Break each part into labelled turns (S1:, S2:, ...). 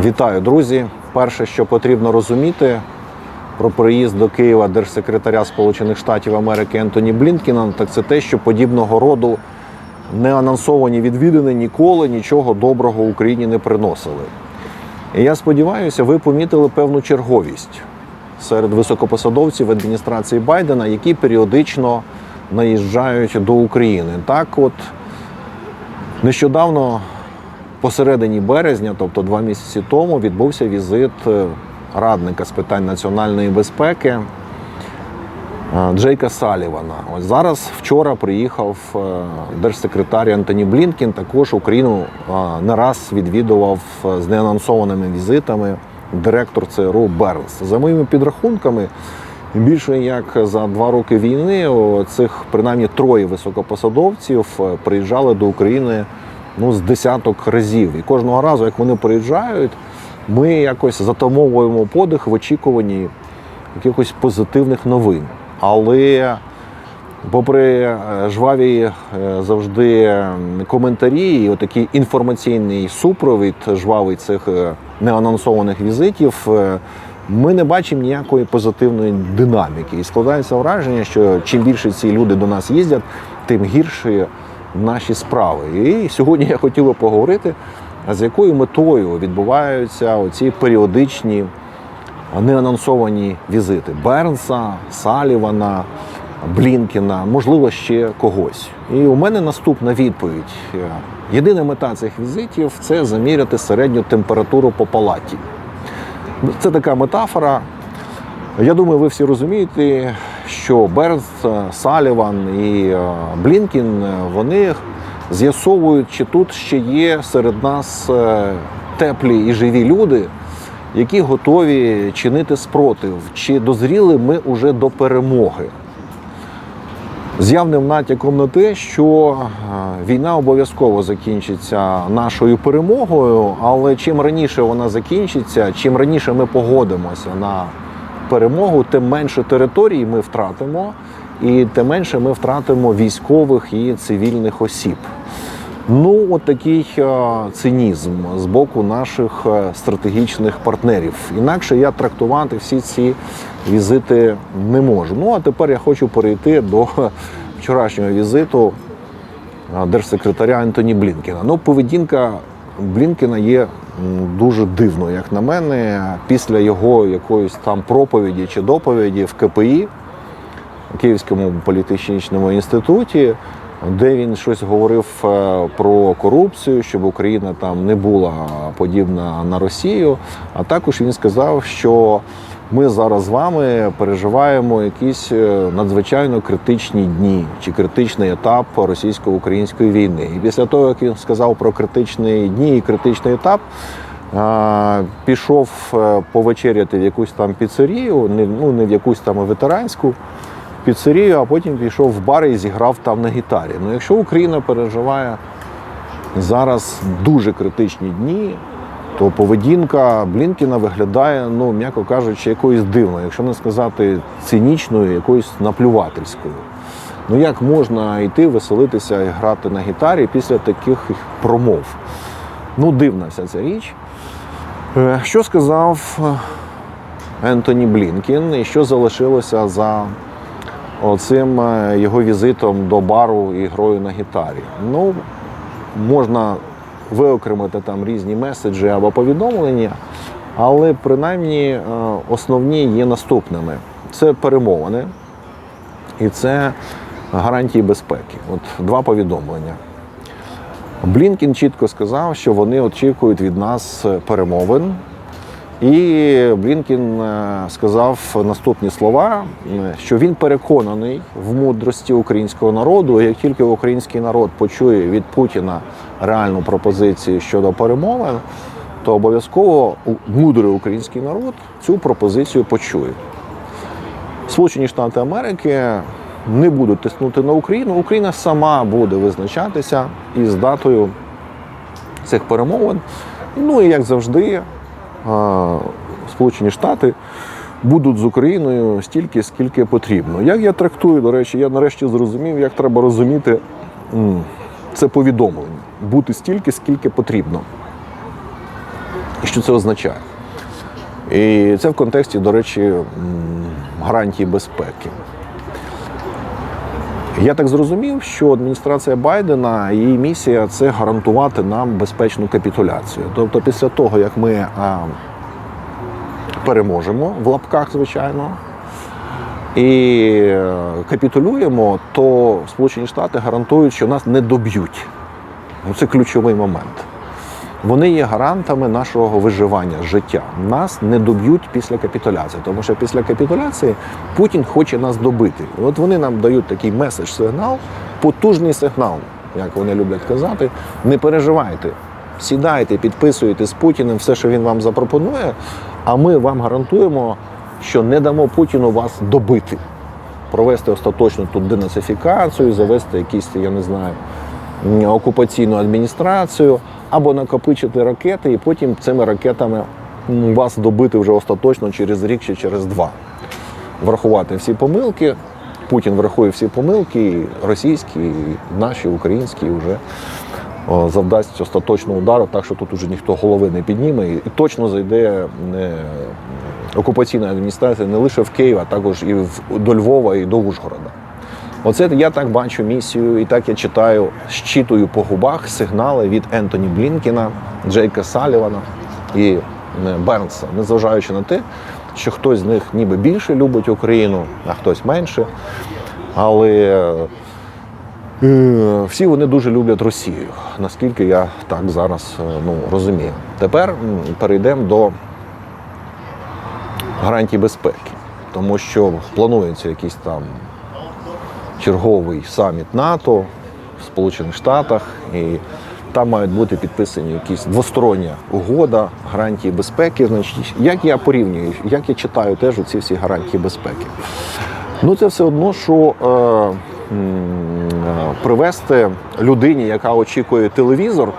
S1: Вітаю, друзі! Перше, що потрібно розуміти про приїзд до Києва держсекретаря Сполучених Штатів Америки Ентоні Блінкіна, так це те, що подібного роду неанонсовані відвідини ніколи нічого доброго Україні не приносили. І я сподіваюся, ви помітили певну черговість серед високопосадовців адміністрації Байдена, які періодично наїжджають до України. Так, от нещодавно посередині березня, тобто два місяці тому, відбувся візит е, радника з питань національної безпеки е, Джейка Салівана. Ось зараз вчора приїхав е, держсекретар Антоні Блінкін. Також Україну не раз відвідував з неанонсованими візитами директор ЦРУ Бернс. За моїми підрахунками, більше як за два роки війни цих принаймні троє високопосадовців приїжджали до України ну, з десяток разів. І кожного разу, як вони приїжджають, ми якось затамовуємо подих в очікуванні якихось позитивних новин. Але попри е, жваві е, завжди коментарі, і отакий інформаційний супровід жвавий цих е, неанонсованих візитів, ми не бачимо ніякої позитивної динаміки. І складається враження, що чим більше ці люди до нас їздять, тим гірші наші справи. І сьогодні я хотів би поговорити, з якою метою відбуваються оці періодичні неанонсовані візити Бернса, Салівана, Блінкіна, можливо, ще когось. І у мене наступна відповідь. Єдина мета цих візитів це заміряти середню температуру по палаті. Це така метафора. Я думаю, ви всі розумієте, що Бернс, Саліван і е, Блінкін е, вони з'ясовують, чи тут ще є серед нас е, теплі і живі люди, які готові чинити спротив, чи дозріли ми уже до перемоги. З явним натяком на те, що е, війна обов'язково закінчиться нашою перемогою, але чим раніше вона закінчиться, чим раніше ми погодимося на перемогу, тим менше територій ми втратимо, і тим менше ми втратимо військових і цивільних осіб. Ну, от такий е, цинізм з боку наших е, стратегічних партнерів. Інакше я трактувати всі ці візити не можу. Ну а тепер я хочу перейти до вчорашнього візиту е, держсекретаря Ентоні Блінкіна. Ну, поведінка Блінкіна є дуже дивно, як на мене, після його якоїсь там проповіді чи доповіді в КПІ. Київському політехнічному інституті, де він щось говорив е, про корупцію, щоб Україна там не була подібна на Росію. А також він сказав, що ми зараз з вами переживаємо якісь е, надзвичайно критичні дні чи критичний етап російсько-української війни. І після того, як він сказав про критичні дні і критичний етап. Пішов е, повечеряти в якусь там піцерію, не, ну не в якусь там ветеранську, піцерію, а потім пішов в бар і зіграв там на гітарі. Ну, якщо Україна переживає зараз дуже критичні дні, то поведінка Блінкіна виглядає, ну, м'яко кажучи, якоюсь дивною, якщо не сказати цинічною, якоюсь наплювательською. Ну як можна йти, веселитися і грати на гітарі після таких промов? Ну, дивна вся ця річ. Е, Що сказав е, Ентоні Блінкін і що залишилося за оцим е, його візитом до бару і грою на гітарі. Ну, можна виокремити там різні меседжі або повідомлення, але принаймні е, основні є наступними: це перемовини і це гарантії безпеки. От два повідомлення. Блінкін чітко сказав, що вони очікують від нас перемовин. І Блінкін е, сказав наступні слова, е, що він переконаний в мудрості українського народу. Як тільки український народ почує від Путіна реальну пропозицію щодо перемовин, то обов'язково мудрий український народ цю пропозицію почує. Сполучені Штати Америки не будуть тиснути на Україну. Україна сама буде визначатися із датою цих перемовин. Ну і як завжди, Сполучені Штати будуть з Україною стільки, скільки потрібно. Як я трактую, до речі, я нарешті зрозумів, як треба розуміти це повідомлення. Бути стільки, скільки потрібно. Що це означає? І це в контексті, до речі, гарантії безпеки. Я так зрозумів, що адміністрація Байдена її місія це гарантувати нам безпечну капітуляцію. Тобто, після того, як ми а, переможемо в лапках, звичайно, і е, капітулюємо, то Сполучені Штати гарантують, що нас не доб'ють. Ну, Це ключовий момент. Вони є гарантами нашого виживання, життя. Нас не доб'ють після капітуляції, тому що після капітуляції Путін хоче нас добити. От вони нам дають такий меседж-сигнал, потужний сигнал, як вони люблять казати. Не переживайте, сідайте, підписуйте з Путіним все, що він вам запропонує, а ми вам гарантуємо, що не дамо Путіну вас добити, провести остаточну тут денацифікацію, завести якісь, я не знаю, окупаційну адміністрацію або накопичити ракети, і потім цими ракетами вас добити вже остаточно через рік чи через два. Врахувати всі помилки. Путін врахує всі помилки, і російські, і наші, українські вже завдасть остаточного удару, так що тут уже ніхто голови не підніме, і точно зайде не, окупаційна адміністрація не лише в Київ, а також і до Львова, і до Ужгорода. Оце я так бачу місію, і так я читаю, щитую по губах сигнали від Ентоні Блінкіна, Джейка Салівана і е, Бернса, незважаючи на те, що хтось з них ніби більше любить Україну, а хтось менше. Але е, всі вони дуже люблять Росію, наскільки я так зараз е, ну, розумію. Тепер перейдемо до гарантій безпеки, тому що планується якийсь там черговий саміт НАТО в Сполучених Штатах, і там мають бути підписані якісь двостороння угода, гарантії безпеки. Значить, як я порівнюю, як я читаю теж ці всі гарантії безпеки. Ну, це все одно, що е, е, привести людині, яка очікує телевізор.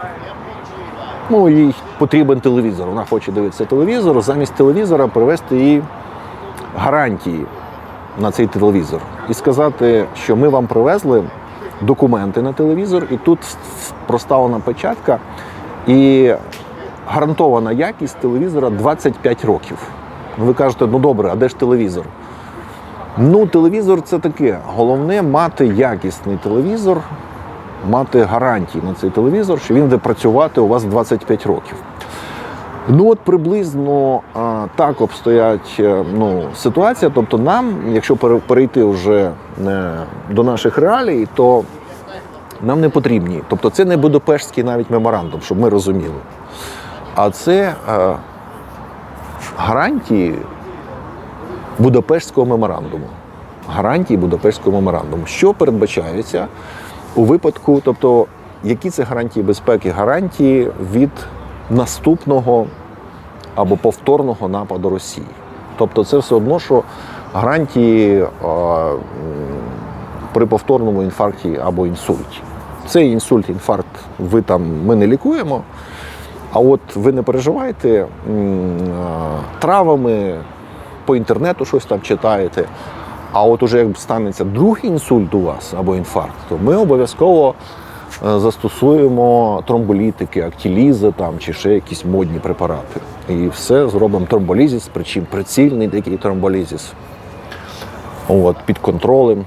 S1: Ну, їй потрібен телевізор. Вона хоче дивитися телевізор, замість телевізора привести їй гарантії на цей телевізор і сказати, що ми вам привезли документи на телевізор, і тут проставлена печатка і гарантована якість телевізора 25 років. Ви кажете, ну добре, а де ж телевізор? Ну, телевізор це таке. Головне мати якісний телевізор, мати гарантії на цей телевізор, що він буде працювати у вас 25 років. Ну от приблизно а, так обстоять е, ну, ситуація. Тобто, нам, якщо перейти вже е, до наших реалій, то нам не потрібні. Тобто, це не Будапештський навіть меморандум, щоб ми розуміли. А це е, гарантії Будапештського меморандуму. Гарантії Будапештського меморандуму. Що передбачається у випадку, тобто, які це гарантії безпеки? Гарантії від наступного або повторного нападу Росії. Тобто, це все одно, що гарантії е, при повторному інфаркті або інсульті. Цей інсульт, інфаркт ви там ми не лікуємо. А от ви не переживайте м, травами, по інтернету щось там читаєте. А от уже як станеться другий інсульт у вас або інфаркт, то ми обов'язково е, застосуємо тромболітики, актілізи там чи ще якісь модні препарати. І все зробимо тромболізіс, причому прицільний такий тромболізіс. От, під контролем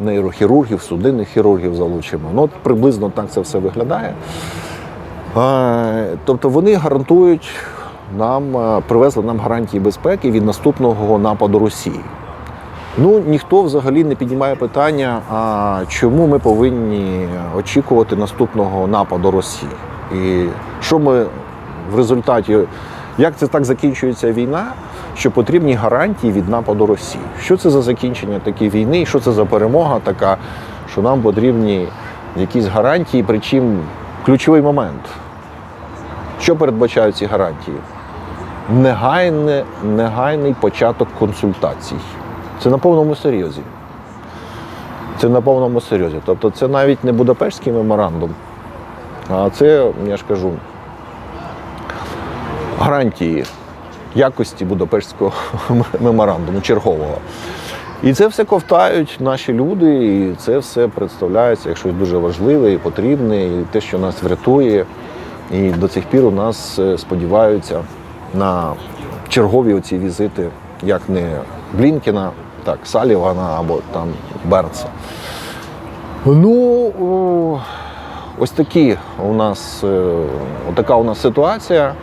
S1: нейрохірургів, судинних хірургів залучимо. Ну, от приблизно так це все виглядає. Е, Тобто вони гарантують нам, е, привезли нам гарантії безпеки від наступного нападу Росії. Ну, ніхто взагалі не піднімає питання, а чому ми повинні очікувати наступного нападу Росії. І що ми в результаті, як це так закінчується війна, що потрібні гарантії від нападу Росії? Що це за закінчення такої війни, і що це за перемога така, що нам потрібні якісь гарантії, причому ключовий момент. Що передбачають ці гарантії? Негайне, негайний початок консультацій. Це на повному серйозі. Це на повному серйозі. Тобто це навіть не Будапештський меморандум, а це, я ж кажу, гарантії якості Будапештського меморандуму чергового. І це все ковтають наші люди, і це все представляється як щось дуже важливе і потрібне, і те, що нас врятує. І до цих пір у нас е, сподіваються на чергові оці візити, як не Блінкіна, так, Салівана або там Бернса. Ну, ось такі у нас, е, така у нас ситуація.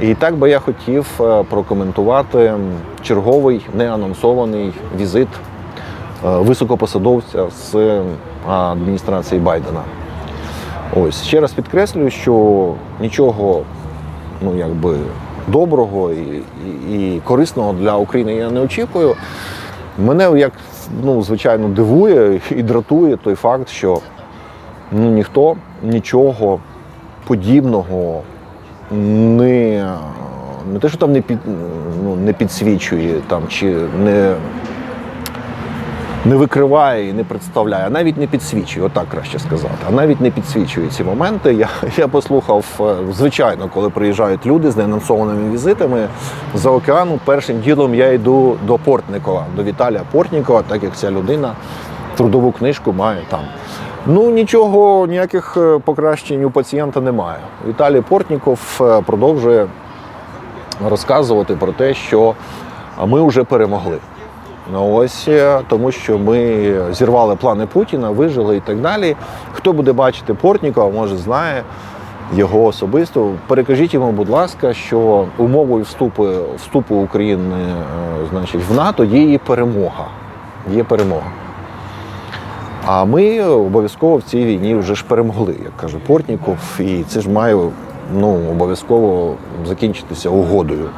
S1: І так би я хотів е, прокоментувати черговий неанонсований візит е, високопосадовця з адміністрації Байдена. Ось ще раз підкреслюю, що нічого ну, якби, доброго і, і, і корисного для України я не очікую. Мене як ну, звичайно дивує і дратує той факт, що ну, ніхто нічого подібного не, не те, що там не, під, ну, не підсвічує там, чи не, не викриває і не представляє, а навіть не підсвічує, отак краще сказати. А навіть не підсвічує ці моменти. Я, я послухав, е, звичайно, коли приїжджають люди з неанонсованими візитами за океану, першим ділом я йду до Портникова, до Віталія Портнікова, так як ця людина трудову книжку має там. Ну нічого, ніяких е, покращень у пацієнта немає. Віталій Портніков е, продовжує розказувати про те, що ми вже перемогли. Ну, Ось е, тому, що ми зірвали плани Путіна, вижили і так далі. Хто буде бачити Портнікова, може знає його особисто. Перекажіть йому, будь ласка, що умовою вступу, вступу України е, значить, в НАТО є її перемога. Є перемога. А ми обов'язково в цій війні вже ж перемогли, як каже Портніков, і це ж має ну, обов'язково закінчитися угодою.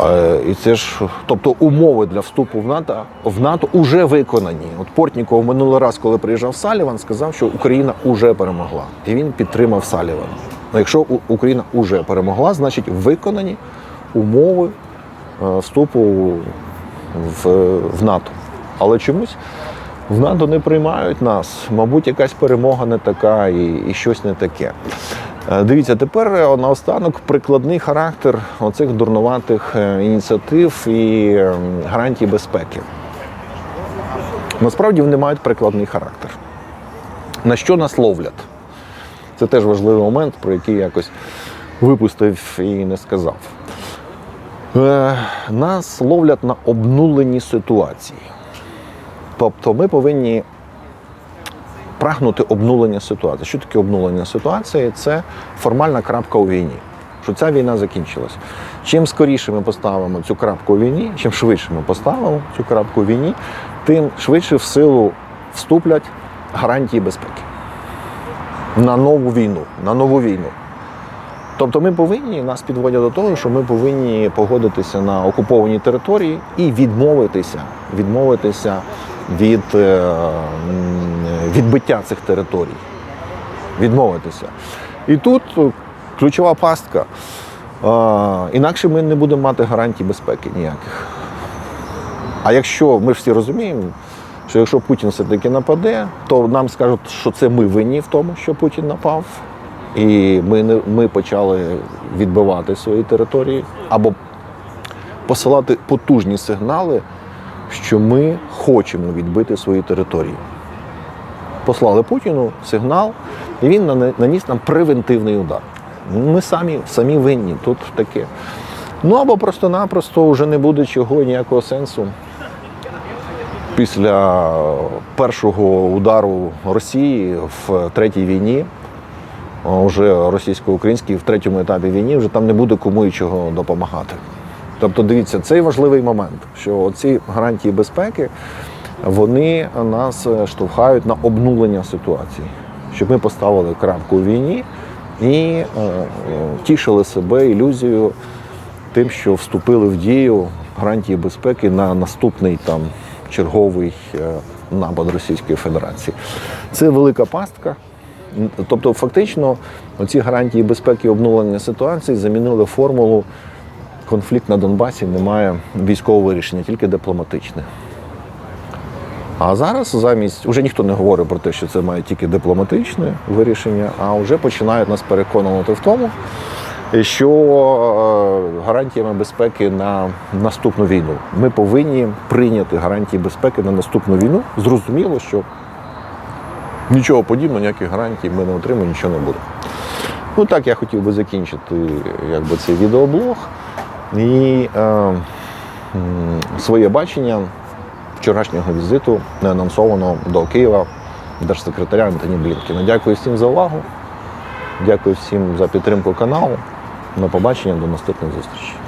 S1: Е, І це ж, тобто умови для вступу в НАТО в НАТО вже виконані. От Портніков минулий раз, коли приїжджав Саліван, сказав, що Україна вже перемогла. І він підтримав Салівана. Ну, якщо Україна вже перемогла, значить виконані умови е, вступу в, в НАТО. Але чомусь в НАТО не приймають нас. Мабуть, якась перемога не така і, і щось не таке. Е, Дивіться, тепер е, наостанок прикладний характер оцих дурнуватих е, ініціатив і ем, гарантій безпеки. Насправді вони мають прикладний характер. На що нас ловлять? Це теж важливий момент, про який якось випустив і не сказав. Нас ловлять на обнуленій ситуації. Тобто ми повинні прагнути обнулення ситуації. Що таке обнулення ситуації? Це формальна крапка у війні. Що ця війна закінчилась. Чим скоріше ми поставимо цю крапку у війні, чим швидше ми поставимо цю крапку у війні, тим швидше в силу вступлять гарантії безпеки на нову війну, на нову війну. Тобто ми повинні, нас підводять до того, що ми повинні погодитися на окуповані території і відмовитися, відмовитися від е, відбиття цих територій. Відмовитися. І тут ключова пастка. Е, Інакше ми не будемо мати гарантій безпеки ніяких. А якщо ми всі розуміємо, що якщо Путін все-таки нападе, то нам скажуть, що це ми винні в тому, що Путін напав, і ми, не, ми почали відбивати свої території або посилати потужні сигнали, що ми хочемо відбити свої території. Послали Путіну сигнал, і він наніс нам превентивний удар. Ми самі, самі винні, тут таке. Ну або просто-напросто вже не буде чого ніякого сенсу. Після першого удару Росії в третій війні, вже російсько-українській в третьому етапі війни, вже там не буде кому і чого допомагати. Тобто, дивіться, цей важливий момент, що ці гарантії безпеки вони нас е, штовхають на обнулення ситуації, щоб ми поставили крапку у війні і е, тішили себе ілюзією тим, що вступили в дію гарантії безпеки на наступний там черговий е, напад Російської Федерації. Це велика пастка. Тобто, фактично, оці гарантії безпеки і обнулення ситуації замінили формулу конфлікт на Донбасі немає військового вирішення, тільки дипломатичне. А зараз замість уже ніхто не говорить про те, що це має тільки дипломатичне вирішення, а вже починають нас переконувати в тому, що е, гарантіями безпеки на наступну війну. Ми повинні прийняти гарантії безпеки на наступну війну. Зрозуміло, що Нічого подібного, ніяких гарантій ми не отримаємо, нічого не буде. Ну так я хотів би закінчити якби, цей відеоблог і е, своє бачення вчорашнього візиту неанонсованого до Києва держсекретаря Антоні Блінкіна. Дякую всім за увагу. Дякую всім за підтримку каналу. На побачення, до наступних зустрічей.